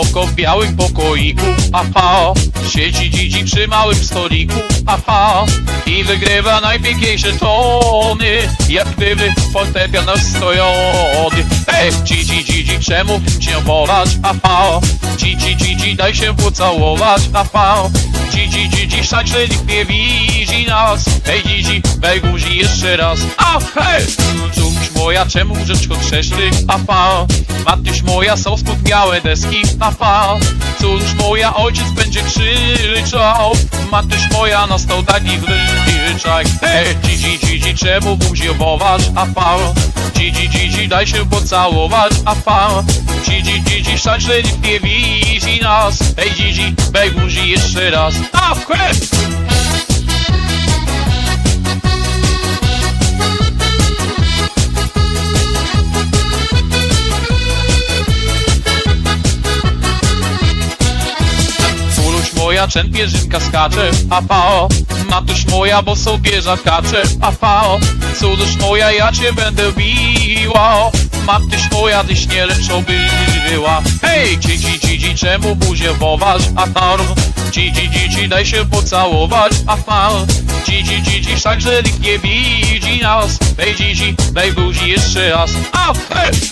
w białym pokoiku, aha Siedzi dzidzi przy małym stoliku, aha I wygrywa najpiękniejsze tony. Jak gdyby fortepian nastojony Ej, dzidzi, dzidzi, czemu cię wołać, aha Dzidzi, dzidzi, daj się pocałować, aha Dzidzi, dzidzi, że nikt nie widzi nas. Ej, dzidzi, wej buzi jeszcze raz, a hej czemu rzeczko trzeszczy, aha Matyś moja, są skutniałe deski, aha Cóż moja, ojciec będzie krzyczał Matyś moja, nastał taki wyczaj Hej, dzidzi, dzidzi, czemu buziowować, aha Dzidzi, dzidzi, daj się pocałować, aha Dzidzi, dzidzi, szać, nikt nie widzi nas Ej, dzidzi, wej buzi jeszcze raz, a hej moja, czem pierzynka skacze, a pao Matuś moja, bo są bieżakacze, a pao Córuś moja, ja cię będę biła Matyś moja, tyś nie lepszą była Hej, dzidzi, dzidzi, czemu buzię wowasz, a tam Dzidzi, dzidzi, daj się pocałować, a tam Dzidzi, dzidzi, wszakże nikt nie widzi nas Hej, dzidzi, daj buzi jeszcze raz, a hej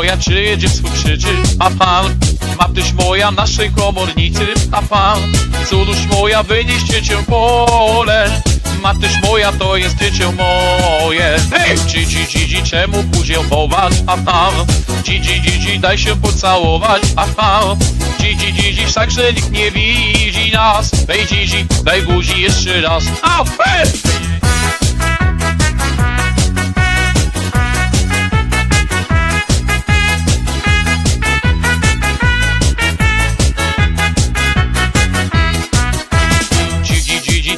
Moja, czyje dziecko krzyczy, a pan Matyś moja, naszej komornicy, a pan Córuś moja, wynieście cię pole. Matyś moja, to jest dziecię moje. Hej, dzidzi, dzidzi, czemu buzię wołać, a tam Dzidzi, dzidzi, daj się pocałować, a tam Dzidzi, dzidzi, wszakże nikt nie widzi nas. Hej, dzidzi, daj buzi jeszcze raz, a hej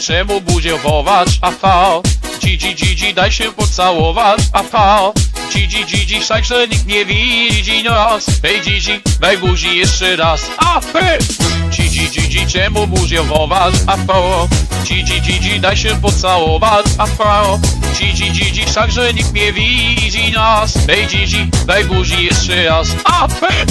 Czemu buzię wołać, aha Dzidzi, dzidzi, daj się pocałować, aha Dzidzi, dzidzi, szaj, że nikt nie widzi nas Hej, dzidzi, daj buzi jeszcze raz, a hej Dzidzi, dzidzi, czemu buzię wołać, aha Dzidzi, dzidzi, daj się pocałować, aha Dzidzi, dzidzi, szaj, że nikt nie widzi nas Hej, dzidzi, daj buzi jeszcze raz, a hej